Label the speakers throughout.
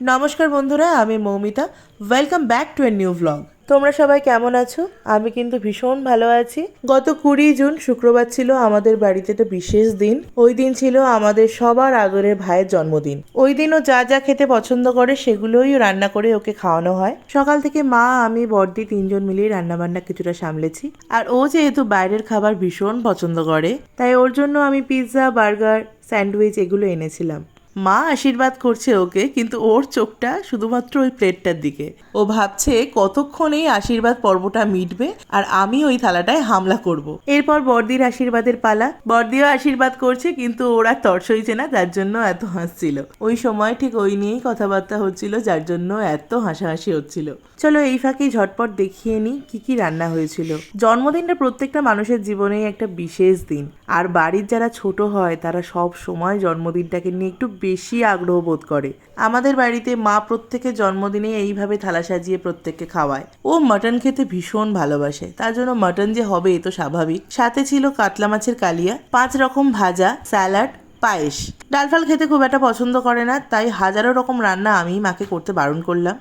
Speaker 1: নমস্কার বন্ধুরা, আমি Moumita. Welcome back to a new vlog তোমরা সবাই কেমন আছো? আমি কিন্তু ভীষণ ভালো আছি। গত কুড়ি জুন শুক্রবার ছিল আমাদের বাড়িতে একটা বিশেষ দিন। ওই দিন ছিল আমাদের সবার আদরের ভাইয়ের জন্মদিন। ওই দিন ও যা যা খেতে পছন্দ করে সেগুলোই রান্না করে ওকে খাওয়ানো হয়। সকাল থেকে মা, আমি, বর্দি তিনজন মিলিয়ে রান্না বান্না কিছুটা সামলেছি। আর ও যেহেতু বাইরের খাবার ভীষণ পছন্দ করে, তাই ওর জন্য আমি পিৎজা বার্গার স্যান্ডউইচ এগুলো এনেছিলাম। মা আশীর্বাদ করছে ওকে, কিন্তু ওর চোখটা শুধুমাত্র ওই প্লেটটার দিকে। ও ভাবছে কতক্ষণ এই আশীর্বাদ পর্বটা মিটবে আর আমি ওই থালাটায় হামলা করব। এরপর বর্দির আশীর্বাদের পালা। বর্দিও আশীর্বাদ করছে, কিন্তু ওরা তর্স হয়েছে না, যার জন্য এত হাসছিল। ওই সময় ঠিক ওই নিয়েই কথাবার্তা হচ্ছিল, যার জন্য এত হাসাহাসি হচ্ছিল। চলো এই ফাঁকে ঝটপট দেখিয়ে নিই কি কি রান্না হয়েছিল। জন্মদিনটা প্রত্যেকটা মানুষের জীবনেই একটা বিশেষ দিন। আর বাড়ির যারা ছোট হয়, তারা সব সময় জন্মদিনটাকে নিয়ে একটু বেশি আগ্রহ বোধ করে। আমাদের বাড়িতে মা প্রত্যেকের জন্মদিনে এইভাবে থালা সাজিয়ে প্রত্যেককে খাওয়ায়। ও মাটন খেতে ভীষণ ভালোবাসে, তার জন্য মাটন যে হবে এ তো স্বাভাবিক। সাথে ছিল কাতলা মাছের কালিয়া, পাঁচ রকম ভাজা, স্যালাড, পায়েস। ডাল ফাল খেতে খুব একটা পছন্দ করে না, তাই হাজারো রকম রান্না আমি মাকে করতে বারণ করলাম।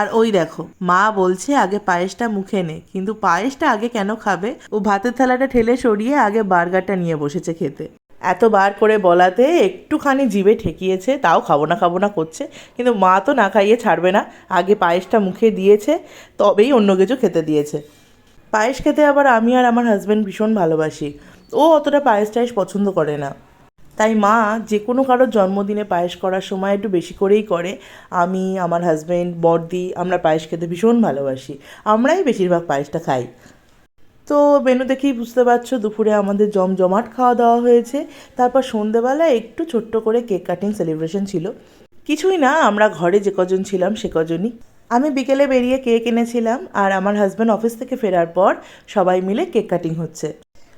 Speaker 1: আর ওই দেখো, মা বলছে আগে পায়েসটা মুখে নে, কিন্তু পায়েসটা আগে কেন খাবে? ও ভাতের থালাটা ঠেলে সরিয়ে আগে বার্গারটা নিয়ে বসেছে খেতে। এত বার করে বলাতে একটুখানি জিভে ঠেকিয়েছে, তাও খাব না খাব না করছে। কিন্তু মা তো না খাইয়ে ছাড়বে না। আগে পায়েসটা মুখে দিয়েছে, তবেই অন্য কিছু খেতে দিয়েছে। পায়েস খেতে আবার আমি আর আমার হাজব্যান্ড ভীষণ ভালোবাসি। ও অতটা পায়েস টায়েস পছন্দ করে না। তাই মা যে কোনো কারোর জন্মদিনে পায়েস করার সময় একটু বেশি করেই করে। আমি, আমার হাজব্যান্ড বর্দি আমরা পায়েস খেতে ভীষণ ভালোবাসি। আমরাই বেশিরভাগ পায়েসটা খাই। তো মেনু দেখেই বুঝতে পারছ, দুপুরে আমাদের জমজমাট খাওয়া দাওয়া হয়েছে। তারপর সন্ধেবেলায় একটু ছোট্ট করে কেক কাটিং সেলিব্রেশন ছিল। কিছুই না, আমরা ঘরে যে কজন ছিলাম সে কজনই। আমি বিকেলে বেরিয়ে কেক এনেছিলাম আর আমার হাজব্যান্ড অফিস থেকে ফেরার পর সবাই মিলে কেক কাটিং হচ্ছে।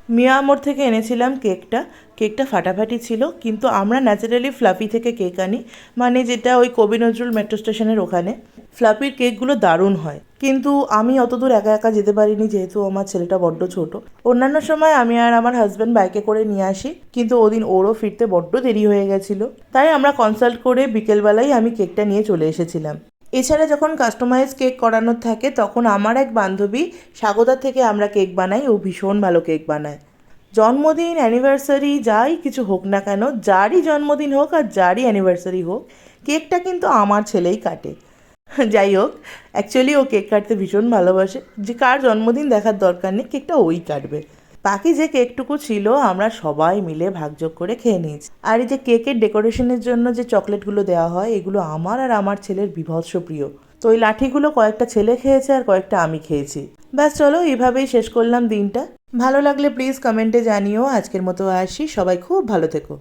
Speaker 1: মিয়া মোড় থেকে এনেছিলাম কেকটা। কেকটা ফাটাফাটি ছিল, কিন্তু আমরা ন্যাচারালি ফ্লাফি থেকে কেক আনি মানে যেটা ওই কবি নজরুল মেট্রো স্টেশনের ওখানে। ফ্লাফির কেকগুলো দারুণ হয়। কিন্তু আমি অতদূর একা একা যেতে পারিনি, যেহেতু আমার ছেলেটা বড্ড ছোট। অন্যান্য সময় আমি আর আমার হাজব্যান্ড বাইকে করে নিয়ে আসি, কিন্তু ওদিন ওরও ফিরতে বড্ড দেরি হয়ে গেছিল। তাই আমরা কনসাল্ট করে বিকেলবেলায় আমি কেকটা নিয়ে চলে এসেছিলাম। এছাড়া যখন কাস্টমাইজ কেক করানোর থাকে, তখন আমার এক বান্ধবী স্বাগতা থেকে আমরা কেক বানাই ও ভীষণ ভালো কেক বানায়। জন্মদিন অ্যানিভার্সারি যাই কিছু হোক না কেন, যারই জন্মদিন হোক আর যারই অ্যানিভার্সারি হোক কেকটা কিন্তু আমার ছেলেই কাটে। যাই হোক অ্যাকচুয়ালি ও কেক কাটতে ভীষণ ভালোবাসে। যে কার জন্মদিন দেখার দরকার নেই কেকটা ওই কাটবে। বাকি যে কেকটুকু ছিল, আমরা সবাই মিলে ভাগযোগ করে খেয়ে নিয়েছি। আর এই যে কেকের ডেকোরেশনের জন্য যে চকলেটগুলো দেওয়া হয়, এগুলো আমার আর আমার ছেলের বিভৎস প্রিয়। তো ওই লাঠিগুলো কয়েকটা ছেলে খেয়েছে আর কয়েকটা আমি খেয়েছি। ব্যাস, চলো এভাবেই শেষ করলাম দিনটা। ভালো লাগলে প্লিজ কমেন্টে জানিও। আজকের মতো আসি। সবাই খুব ভালো থেকো।